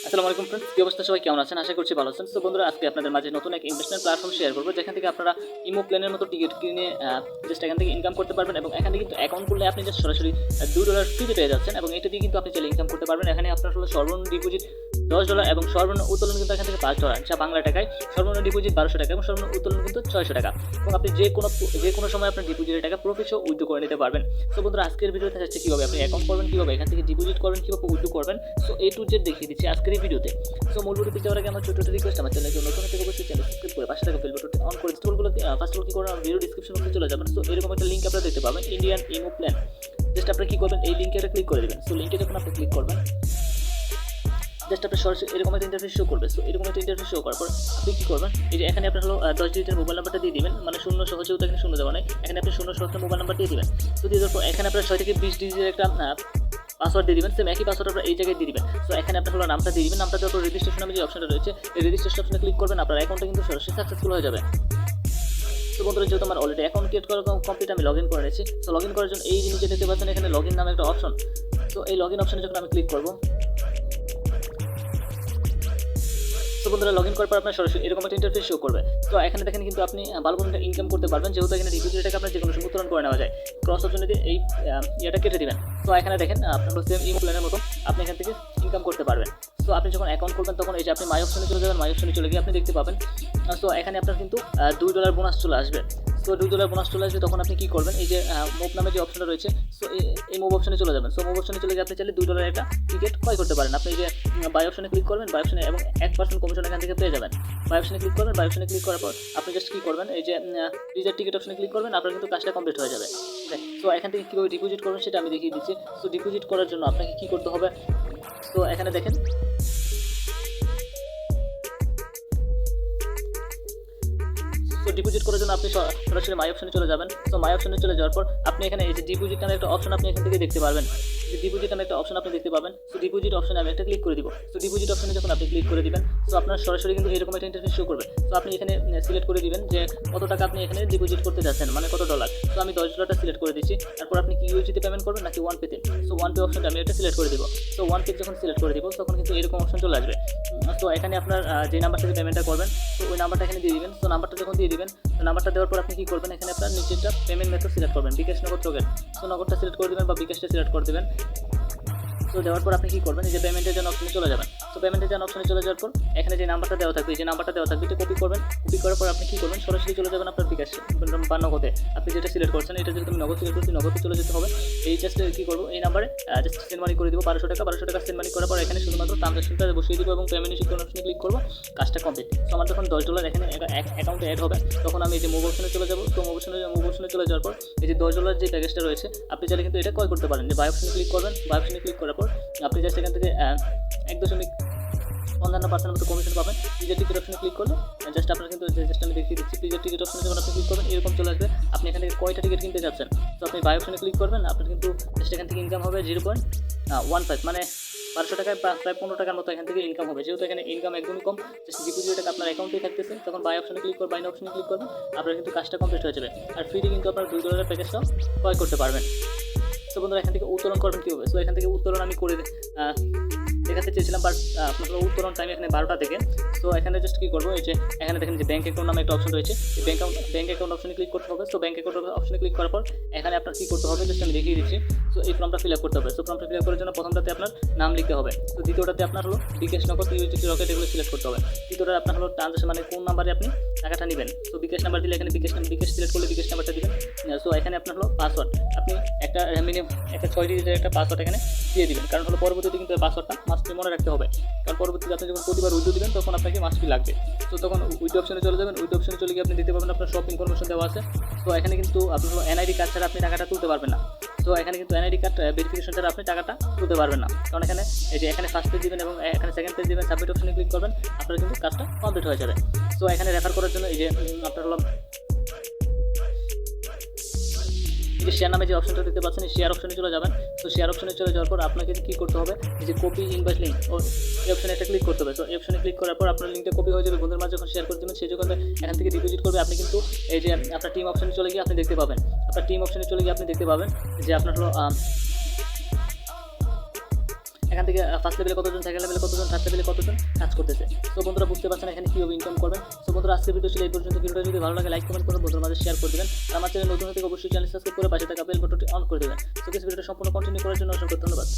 আসসালামু আলাইকুম ফ্রেন্ডস কি অবস্থা? সবাই কেমন আছেন? আশা করছি ভালো আছেন। তো বন্ধুরা, আজকে আপনাদের মাঝে নতুন এক ইনভেস্টমেন্ট প্ল্যাটফর্ম শেয়ার করব, যেখান থেকে আপনারা ইমো প্ল্যানের মতো টিকিট কিনে জাস্ট এখান থেকে ইনকাম করতে পারবেন এবং এখানে কিন্তু অ্যাকাউন্ট করলে আপনি জাস্ট সরাসরি দু ডলার ফ্রিতে পেয়ে যাচ্ছেন এবং এটা দিয়ে কিন্তু আপনি চাইলে ইনকাম করতে পারবেন। এখানে আপনার হলো সর্বনিম্ন ডিপোজিট দশ ডলার এবং সর্বনিম্ন উত্তোলন কিন্তু এখান থেকে পাঁচ ডলার। যা বাংলা টাকায় সর্বনিম্ন ডিপোজিট বারোশো টাকা এবং সর্বনিম্ন উত্তোলন কিন্তু ছয়শো টাকা। এবং আপনি যে কোনো যে কোনো সময় আপনার ডিপোজিটের টাকা প্রফিট সহ উইথড্র করে নিতে পারবেন। তো বন্ধুরা, আজকের ভিডিওতে হচ্ছে কীভাবে? আপনি অ্যাকাউন্ট করবেন কীভাবে? এখান থেকে ডিপোজিট করবেন, কীভাবে উদ্যোগ করবেন? সো এই টু জেড দেখিয়ে দিচ্ছি আজকের এই ভিডিওতে সো মূল ভিডিওতে যাওয়ার আগে আমার ছোট রিকোয়েস্ট আমার চ্যানেলকে নতুন থেকে অবশ্যই চ্যানেল সাবস্ক্রাইব করে পাশে থাকা বেল বাটনটি অন করে স্টোরগুলো ফার্স্ট অল কী করবেন? ভিডিও ডিসক্রিপশন মধ্যে চলে যাবেন। সো এরকম একটা লিঙ্ক আপনারা দেখতে পাবেন ইন্ডিয়ান ইমো প্ল্যান জাস্ট আপনি কী করবেন? এই লিঙ্কে একটা ক্লিক করে দেবেন। সো লিঙ্কে যখন আপনি ক্লিক করবেন জাস্ট আপনার সরাসরি এরকম একটা ইন্টারফেস শো করবে সো এরকম একটা ইন্টারফেস শো করার পর আপনি কী করবেন? এই যে এখানে আপনার হলো দশ ডিজিটের মোবাইল নাম্বারটা দিয়ে দিবেন। মানে শূন্য সহজেও তো এখানে শূন্য দেওয়া নাই, এখানে আপনি শূন্য সহজে মোবাইল নাম্বার দিয়ে দিবেন। তো দিয়ে দেওয়ার পর এখানে আপনার ছয় থেকে বিশ ডিজিটের একটা পাসওয়ার্ড দিয়ে দিবেন। সেম একই পাসওয়ার্ড আপনার এই জায়গায় দিয়ে দিবেন। সো এখানে আপনার হলো নামটা দিয়ে দিবেন। নামটা দেওয়ার পর রেজিস্ট্রেশন নামে যে অপশনটা রয়েছে, এই রেজিস্ট্রেশন অপশনে ক্লিক করবেন, আপনার অ্যাকাউন্টটা কিন্তু সরাসরি সাকসেসফুল হয়ে যাবে। তো বন্ধুরা, যেহেতু আমার অলরেডি অ্যাকাউন্ট ক্রিয়েট করা কমপ্লিট আমি লগ ইন করে নিয়েছি। তো লগ ইন করার জন্য এই জিনিসটা দেখতে পাচ্ছেন, এখানে লগ ইন নামে একটা অপশন তো এই লগ ইন অপশনে যখন আমি ক্লিক করব তো বন্ধুরা লগ ইন করার পর আপনার সরাসরি এরকম একটা ইন্টারফেস শো করবে। তো এখানে দেখেন কিন্তু আপনি ভালো কোনো ইনকাম করতে পারবেন, যেহেতু এখানে ডিপোজিটটাকে আপনার যে কোনো সময় উত্তোলন করে নেওয়া যায়। ক্রস অপশনে দিয়ে এই ইয়েটা কেটে দেবেন। তো এখানে দেখেন আপনার সেম ইমো প্ল্যানের মতো আপনি এখান থেকে ইনকাম করতে পারবেন। তো আপনি যখন অ্যাকাউন্ট করবেন তখন এই যে আপনি মাই অপশনে চলে যাবেন মাই অপশনে চলে গিয়ে আপনি দেখতে পাবেন। তো এখানে আপনার কিন্তু দুই ডলার বোনাস চলে আসবে। তো দুই ডলার বোনাস চলে আসবে, তখন আপনি কী করবেন? এই যে মুভ নামে যে অপশনটা রয়েছে সো এই মুভ অপশনে চলে যাবেন। সো মুভ অপশনে চলে গিয়ে আপনি চাইলে দুই ডলার একটা টিকিট ক্রয় করতে পারেন। আপনি যে বাই অপশনে ক্লিক করবেন বাই অপশনে এবং এক পার্সেন্ট কমিশন এখান থেকে পেয়ে যাবেন। বাই অপশনে ক্লিক করবেন বাই অপশনে ক্লিক করার পর আপনি জাস্ট কী করবেন? এই যে রিজার্ভ টিকিট অপশনে ক্লিক করবেন, আপনার কিন্তু কাজটা কমপ্লিট হয়ে যাবে। সো এখান থেকে কীভাবে ডিপোজিট করবেন সেটা আমি দেখিয়ে দিচ্ছি। সো ডিপোজিট করার জন্য আপনাকে কী করতে হবে? তো এখানে দেখেন ডিপোজিট করার জন্য আপনি সরাসরি মাই অপশনে চলে যাবেন। তো মাই অপশনে চলে যাওয়ার পর আপনি এখানে এই যে ডিপোজিট নামে একটা অপশন আপনি এখান থেকে দেখতে পারবেন। যে ডিপোজিট নামে একটা অপশন আপনি দেখতে পাবেন। তো ডিপোজিট অপশনে আমি একটা ক্লিক করে দিব। তো ডিপোজিট অপশনে যখন আপনি ক্লিক করে দিবেন, তো আপনার সরাসরি কিন্তু এরকম একটা ইন্টারফেস শো করবে। তো আপনি এখানে সিলেক্ট করে দিবেন যে কত টাকা আপনি এখানে ডিপোজিট করতে যাচ্ছেন মানে কত ডলার তো আমি দশ ডলারটা সিলেক্ট করে দিচ্ছি। তারপর আপনি কি ইউজিতে পেমেন্ট করবেন নাকি ওয়ান পেতে সো ওয়ান পে অপশনটা আমি এটা সিলেক্ট করে দিব। তো ওয়ান পে যখন সিলেক্ট করে দিব, তখন কিন্তু এরকম অপশন চলে আসবে। তো এখানে আপনার যে নাম্বার থেকে পেমেন্টটা করবেন, তো ওই নাম্বারটা এখানে দিয়ে দিবেন। তো নাম্বারটা যখন দিয়ে দিবেন, তো নাম্বারটা দেওয়ার পর আপনি কি করবেন? এখানে আপনার নিচেরটা পেমেন্ট মেথড সিলেক্ট করবেন, বিকাশ নগদ টোকেন তো নগদটা সিলেক্ট করে দেবেন বা বিকাশটা সিলেক্ট করে দেবেন। তো দেওয়ার পর আপনি কি করবেন? যে পেমেন্টের জন্য অপশনে চলে যাবেন। তো পেমেন্টের জন্য অপশনে চলে যাওয়ার পর এখানে যে নাম্বারটা দেওয়া থাকবে, যে নাম্বারটা দেওয়া থাকবে, এটা কপি করবেন। কপি করার পর আপনি কি করবেন? সরাসরি চলে যাবেন আপনার বিকাশ বা নগদে। আপনি যেটা সিলেক্ট করছেন, এটা যদি তুমি নগদ সিলেক্ট করছি নগদে চলে যেতে হবে। এই জাস্ট কি করব? এই নাম্বারে জাস্ট সেন্ড মানি করে দিব, বারোশো টাকা। বারোশো টাকা সেন্ড মানি করার পর এখানে শুধুমাত্র ট্রানজাকশনটা বসিয়ে দেবো এবং পেমেন্ট ইস্যু অপশনে ক্লিক করব। কাজটা কমপ্লিট তো আমার যখন দশ ডলার এখানে অ্যাকাউন্টে অ্যাড হবে, তখন আমি এই যে মোব অপশনে চলে যাব। তো মোব অপশনে মোব অপশনে চলে যাওয়ার পর এই যে দশ ডলার যে প্যাকেজটা রয়েছে, আপনি চাইলে কিন্তু এটা ক্রয় করতে পারেন। যে বাই অপশনে ক্লিক করবেন বাই অপশনে ক্লিক করার পর আপনি জাস্ট এখান থেকে এক দশমিক পঞ্চান্ন পার্সেন্ট মতো কমিশন পাবেন। নিজের টিকিট অপশনে ক্লিক করলে জাস্ট আপনার কিন্তু জাস্ট আমি দেখিয়ে দিচ্ছি নিজের টিকিট অপশনে যখন আপনি ক্লিক করবেন, এরকম চলে আসবে। আপনি এখান থেকে কয়টা টিকিট কিনতে যাচ্ছেন? তো আপনি বাই অপশনে ক্লিক করবেন, আপনার কিন্তু জাস্ট এখান থেকে ইনকাম হবে জিরো পয়েন্ট ওয়ান ফাইভ মানে বারোশো টাকায় প্রা- প্রায় পনেরো টাকার মতো এখান থেকে ইনকাম হবে। যেহেতু এখানে ইনকাম একদমই কম জাস্ট ডিপোজিট আপনার অ্যাকাউন্টেই থাকতেছে, তখন বাই অপশনে ক্লিক করবেন বাইন অপশনে ক্লিক করবেন, আপনার কিন্তু কাজটা কমপ্লিট হয়ে যাবে। আর ফ্রিতে কিন্তু আপনার দুই ডলারের প্যাকেজটাও ক্রয় করতে পারবেন। তো বন্ধুরা, এখান থেকে উত্তোলন করবেন কীভাবে? সো এখান থেকে উত্তোলন আমি করে দেখাতে চেয়েছিলাম বাট আপনার উত্তোলন টাইম এখানে বারোটা থেকে। তো এখানে জাস্ট কী করব, এই যে এখানে দেখেন যে ব্যাঙ্ক অ্যাকাউন্ট নামে একটা অপশন রয়েছে। ব্যাঙ্ক ব্যাঙ্ক অ্যাকাউন্ট অপশনে ক্লিক করতে হবে। তো ব্যাঙ্ক অ্যাকাউন্ট অপশনে ক্লিক করার পর এখানে আপনার কী করতে হবে জাস্ট আমি দেখিয়ে দিচ্ছি। তো এই ফর্মটা ফিল আপ করতে হবে। তো ফর্মটা ফিল আপ করার জন্য প্রথমটাতে আপনার নাম লিখতে হবে। তো দ্বিতীয়টাতে আপনার হলো বিকাশ নগদ ইউজিটি রকেট এগুলো সিলেক্ট করতে হবে। তৃতীয়টা আপনার হলো ট্রানজাকশন মানে কোন নাম্বারে আপনি টাকাটা নেবেন। তো বিকাশ নাম্বার দিলে এখানে বিকাশ বিকাশ সিলেক্ট করলে বিকাশ নাম্বারটা দিবেন। সো এখানে আপনার হলো পাসওয়ার্ড আপনি একটা মিনিমাম একটা ছয় ডিজিটের একটা পাসওয়ার্ড এখানে দিয়ে দিবেন। কারণ হলো পরবর্তীতে কিন্তু পাসওয়ার্ডটা মাস্টলি মনে রাখতে হবে। কারণ পরবর্তীতে আপনি যখন প্রতিবার উইডো দিবেন, তখন আপনাকে মাস্টলি লাগবে। তো তখন উইডো অপশনে চলে যাবেন। উইডো অপশনে চলে গিয়ে আপনি দিতে পারবেন আপনার সব ইনফরমেশন দেওয়া আছে। তো এখানে কিন্তু আপনার এনআইডি কার্ড ছাড়া আপনি টাকাটা তুলতে পারবেন না। তো এখানে কিন্তু এনআইডি কার্ড ভেরিফিকেশন ছাড়া আপনি টাকাটা তুলতে পারবেন না। কারণ এখানে এই যে এখানে ফার্স্ট পেজ দিবেন এবং এখানে সেকেন্ড পেজ দিবেন সাবমিট অপশনে ক্লিক করবেন, আপনার কিন্তু কাজটা কমপ্লিট হয়ে যাবে। তো এখানে রেফার করার জন্য এই যে আপনার হলো যে শেয়ার নামে যে অপশনটা দেখতে পাচ্ছেন শেয়ার অপশনে চলে যাবেন। তো শেয়ার অপশনে চলে যাওয়ার পর আপনাকে কী করতে হবে, এই যে কপি ইনভাইস লিঙ্ক ও এই অপশনে একটা ক্লিক করতে হবে। তো এই অপশনে ক্লিক করার পর আপনার লিঙ্কটা কপি হয়ে যাবে বন্ধুর মাঝে যখন শেয়ার করে দেবেন, সেই যখন এখান থেকে ডিপোজিট করবে। আপনি কিন্তু এই যে আপনার টিম অপশনে চলে গিয়ে আপনি দেখতে পাবেন। আপনার টিম অপশনে চলে গিয়ে আপনি দেখতে পাবেন যে আপনার হলো এখান থেকে ফার্স্ট লেভেলে কতজন সেকেন্ড লেভেলে কতজন থার্ড লেভেলে কতজন কাজ করতেছে? তো বন্ধুরা বুঝতে পারছেন এখানে কীভাবে ইনকাম করবেন। তো বন্ধুরা আজকে ভিডিও ছিল এই পর্যন্ত। ভিডিওটা যদি ভালো লাগে লাইক কমেন্ট করে বন্ধুর মাঝে শেয়ার করে দেবেন। আমার চ্যানেল নতুন থেকে অবশ্যই চ্যানেল সাবস্ক্রাইব করে পাশে থাকা বেল বাটনটি অন করে দেবেন। তো ভিডিওটা সম্পূর্ণ কন্টিনিউ করার জন্য অসংখ্য ধন্যবাদ।